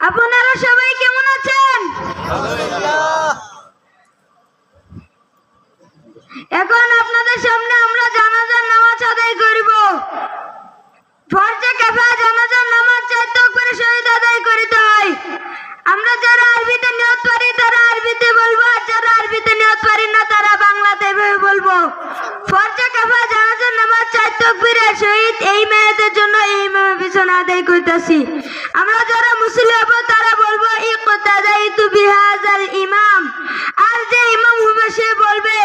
আপনারা সবাই কেমন আছেন? এখন আপনাদের সামনে আমরা জানাজার নামাজ আদায় করব। ফরজে কাফা জানাজার নামাজ চাইতে করে শহীদ আদায় করিতে হয়। আমরা যারা আরবিতে নিয়ত পারি তারা আরবিতে বলব আর যারা আরবিতে নিয়ত পারি না তারা বাংলাতে বলব। ফরজে আদায় করতেছি আমরা যারা মুসলিম হবো তারা বলবো ইকতাদাইতু বিহাজাল ইমাম আর যে ইমাম হবে সে বলবে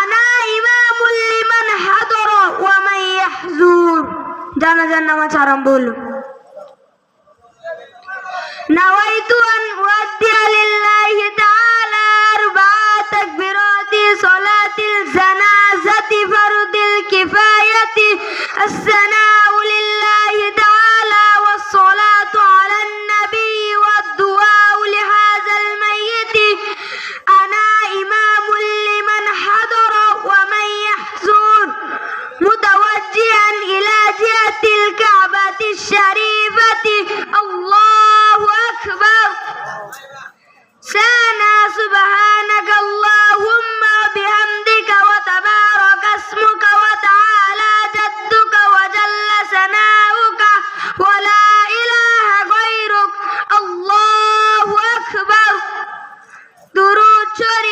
আনা ইমামুল লিমান হাদরা ওয়া মান ইয়াহজুর জানাজার নামাজ আরম্ভ হলো نويت أن أؤدي لله تعالى أربع تكبيرات صلاة الجنازة فرض الكفاية الثناء Chori.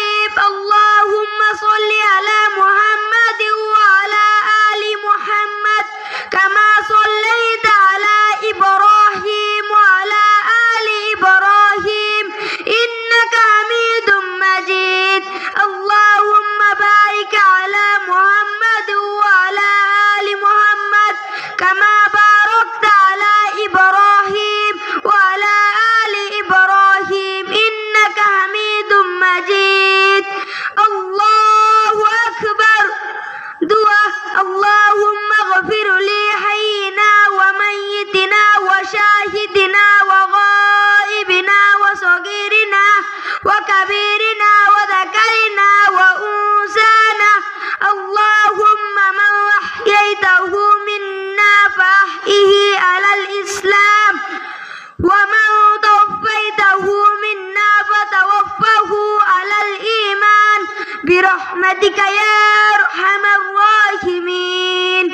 برحمتك يا أرحم الراحمين.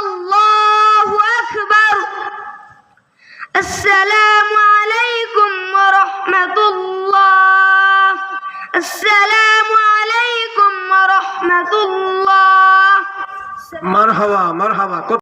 الله أكبر. السلام عليكم ورحمة الله. السلام عليكم ورحمة الله. مرحبا مرحبا.